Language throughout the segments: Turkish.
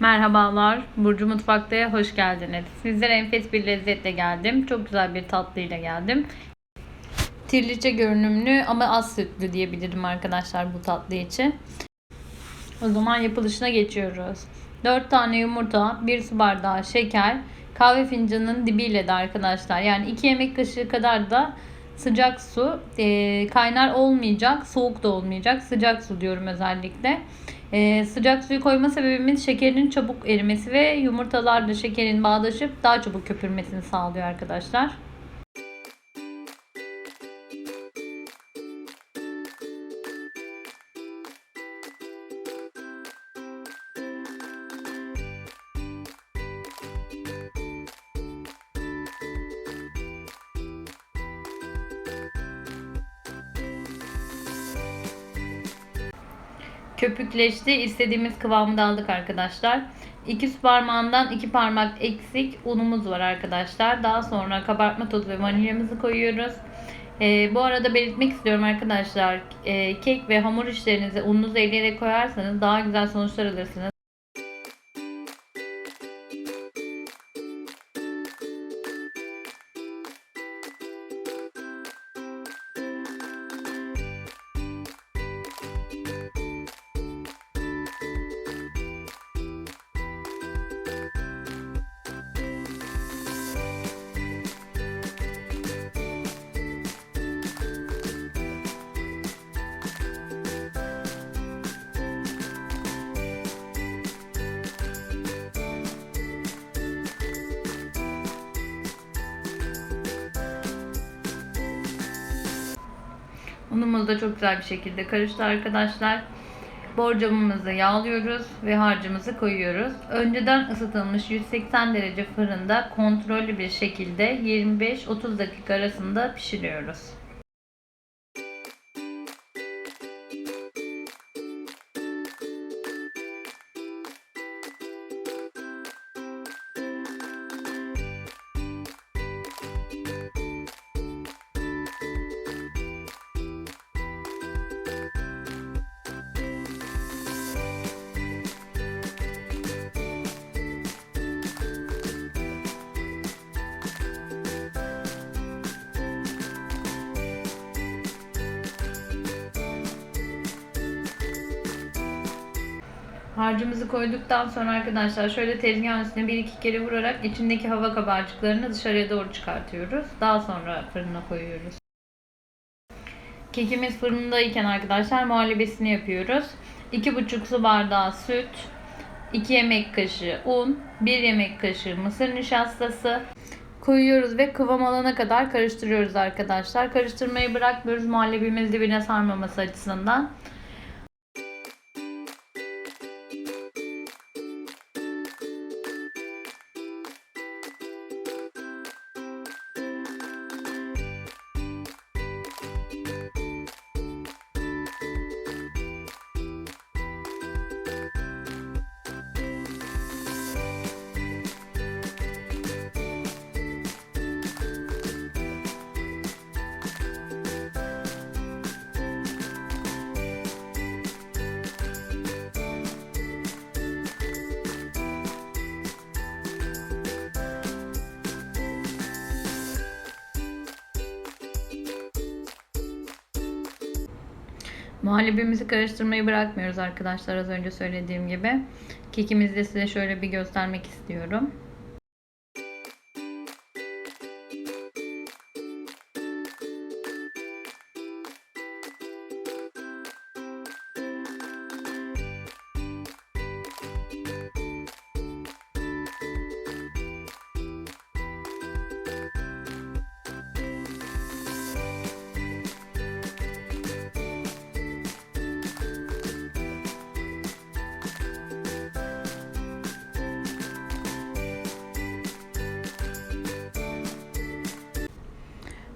Merhabalar, Burcu Mutfak'ta hoş geldiniz. Sizlere enfes bir lezzetle geldim. Çok güzel bir tatlıyla geldim. Tirliçe görünümlü ama az sütlü diyebilirim arkadaşlar bu tatlı için. O zaman yapılışına geçiyoruz. 4 tane yumurta, 1 su bardağı şeker, kahve fincanının dibiyle de arkadaşlar. Yani 2 yemek kaşığı kadar da sıcak su. Ee, kaynar olmayacak, soğuk da olmayacak. Sıcak su diyorum özellikle. Ee, sıcak suyu koyma sebebimiz şekerin çabuk erimesi ve yumurtalarla şekerin bağdaşıp daha çabuk köpürmesini sağlıyor arkadaşlar. Köpükleşti. İstediğimiz kıvamı aldık arkadaşlar. 2 su parmağından 2 parmak eksik unumuz var arkadaşlar. Daha sonra kabartma tozu ve vanilyamızı koyuyoruz. Ee, bu arada belirtmek istiyorum arkadaşlar. Ee, kek ve hamur işlerinizi ununuzu eleyerek koyarsanız daha güzel sonuçlar alırsınız. Unumuz da çok güzel bir şekilde karıştı arkadaşlar. Borcamımızı yağlıyoruz ve harcımızı koyuyoruz. Önceden ısıtılmış 180 derece fırında kontrollü bir şekilde 25-30 dakika arasında pişiriyoruz. Harcımızı koyduktan sonra arkadaşlar şöyle tezgahın üstüne bir iki kere vurarak içindeki hava kabarcıklarını dışarıya doğru çıkartıyoruz. Daha sonra fırına koyuyoruz. Kekimiz fırındayken arkadaşlar muhallebesini yapıyoruz. 2,5 su bardağı süt, 2 yemek kaşığı un, 1 yemek kaşığı mısır nişastası koyuyoruz ve kıvam alana kadar karıştırıyoruz arkadaşlar. Karıştırmayı bırakmıyoruz muhallebimiz dibine sarmaması açısından. Muhallebimizi karıştırmayı bırakmıyoruz arkadaşlar az önce söylediğim gibi. Kekimizi de size şöyle bir göstermek istiyorum.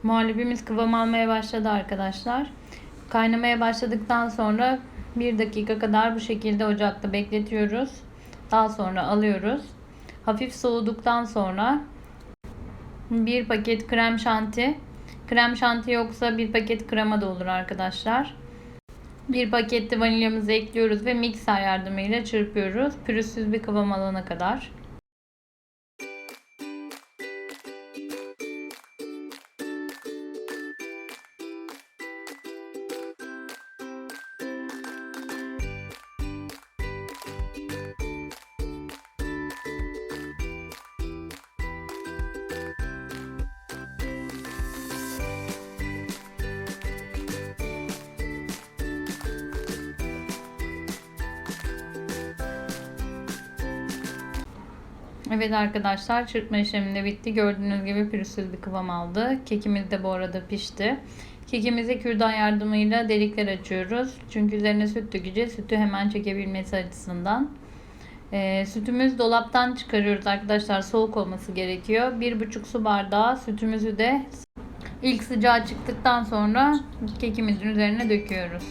Muhallebimiz kıvam almaya başladı arkadaşlar. Kaynamaya başladıktan sonra 1 dakika kadar bu şekilde ocakta bekletiyoruz. Daha sonra alıyoruz. Hafif soğuduktan sonra bir paket krem şanti. Krem şanti yoksa bir paket krema da olur arkadaşlar. Bir paket de vanilyamızı ekliyoruz ve mikser yardımıyla çırpıyoruz. Pürüzsüz bir kıvam alana kadar. Evet arkadaşlar çırpma işlemi de bitti. Gördüğünüz gibi pürüzsüz bir kıvam aldı. Kekimiz de bu arada pişti. Kekimizi kürdan yardımıyla delikler açıyoruz. Çünkü üzerine süt dökeceğiz. Sütü hemen çekebilmesi açısından. Ee, sütümüz dolaptan çıkarıyoruz arkadaşlar. Soğuk olması gerekiyor. 1,5 su bardağı sütümüzü de ilk sıcağı çıktıktan sonra kekimizin üzerine döküyoruz.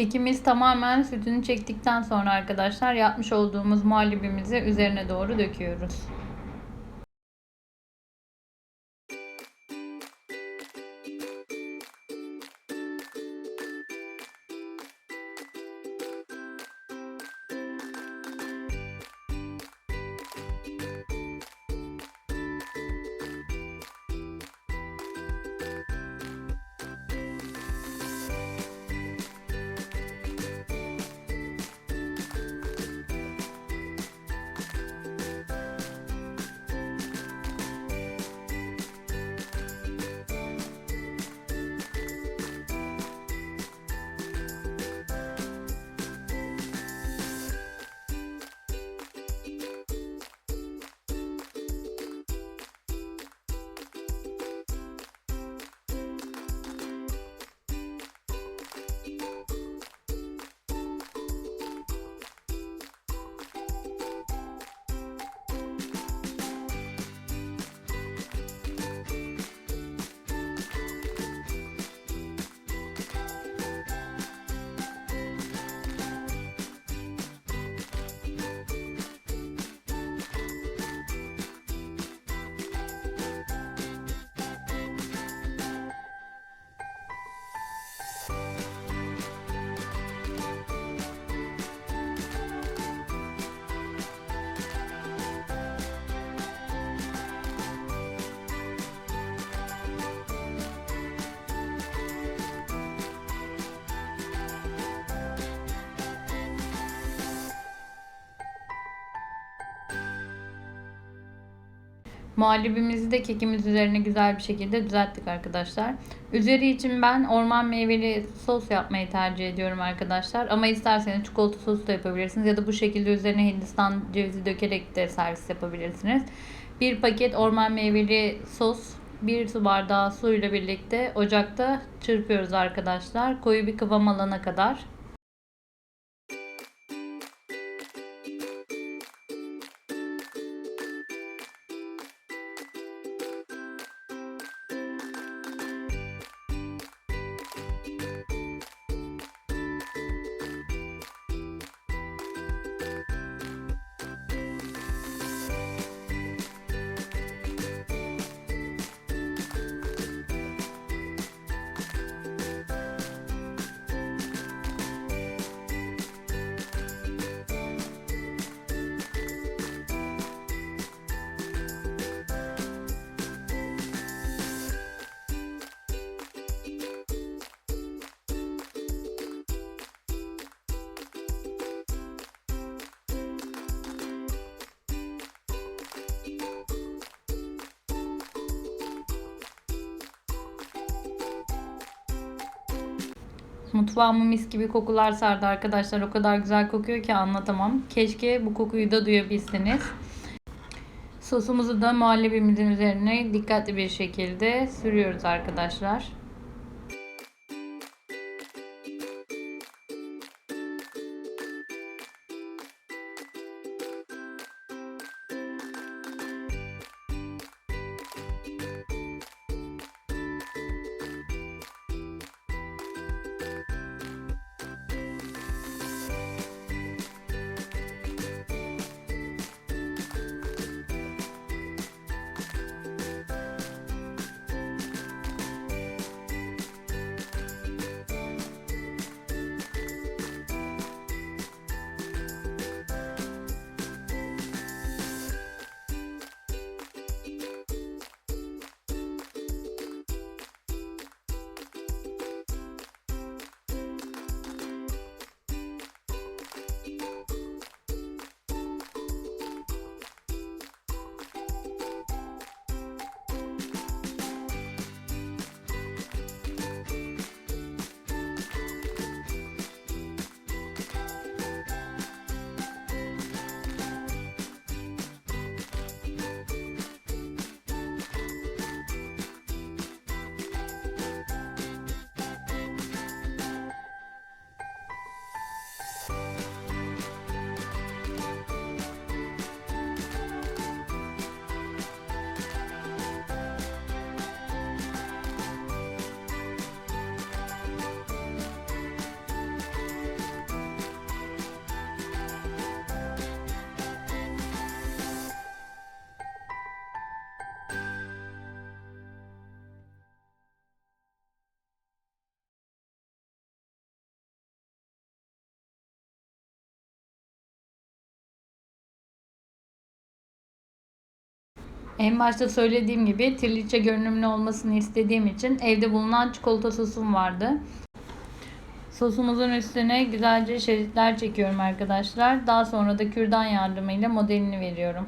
Kekimiz tamamen sütünü çektikten sonra arkadaşlar yapmış olduğumuz muhallebimizi üzerine doğru döküyoruz. Muhallebimizi de kekimiz üzerine güzel bir şekilde düzelttik arkadaşlar. Üzeri için ben orman meyveli sos yapmayı tercih ediyorum arkadaşlar. Ama isterseniz çikolata sosu da yapabilirsiniz. Ya da bu şekilde üzerine hindistan cevizi dökerek de servis yapabilirsiniz. Bir paket orman meyveli sos, bir su bardağı suyla birlikte ocakta çırpıyoruz arkadaşlar. Koyu bir kıvam alana kadar. Mutfağımı mis gibi kokular sardı arkadaşlar. O kadar güzel kokuyor ki anlatamam. Keşke bu kokuyu da duyabilseniz. Sosumuzu da muhallebimizin üzerine dikkatli bir şekilde sürüyoruz arkadaşlar. En başta söylediğim gibi triliçe görünümlü olmasını istediğim için evde bulunan çikolata sosum vardı. Sosumuzun üstüne güzelce şeritler çekiyorum arkadaşlar. Daha sonra da kürdan yardımıyla modelini veriyorum.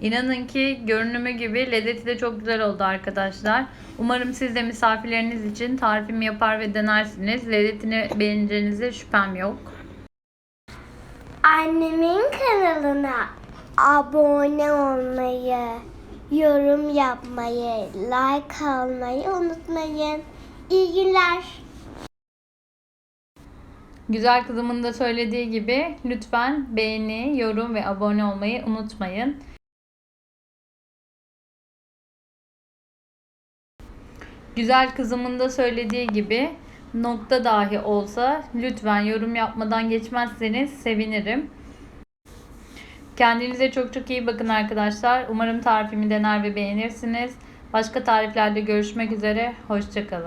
İnanın ki görünümü gibi lezzeti de çok güzel oldu arkadaşlar. Umarım siz de misafirleriniz için tarifimi yapar ve denersiniz. Lezzetini beğeneceğinize şüphem yok. Annemin kanalına abone olmayı, yorum yapmayı, like almayı unutmayın. İyi günler. Güzel kızımın da söylediği gibi lütfen beğeni, yorum ve abone olmayı unutmayın. Güzel kızımın da söylediği gibi nokta dahi olsa lütfen yorum yapmadan geçmezseniz sevinirim. Kendinize çok çok iyi bakın arkadaşlar. Umarım tarifimi dener ve beğenirsiniz. Başka tariflerde görüşmek üzere. Hoşçakalın.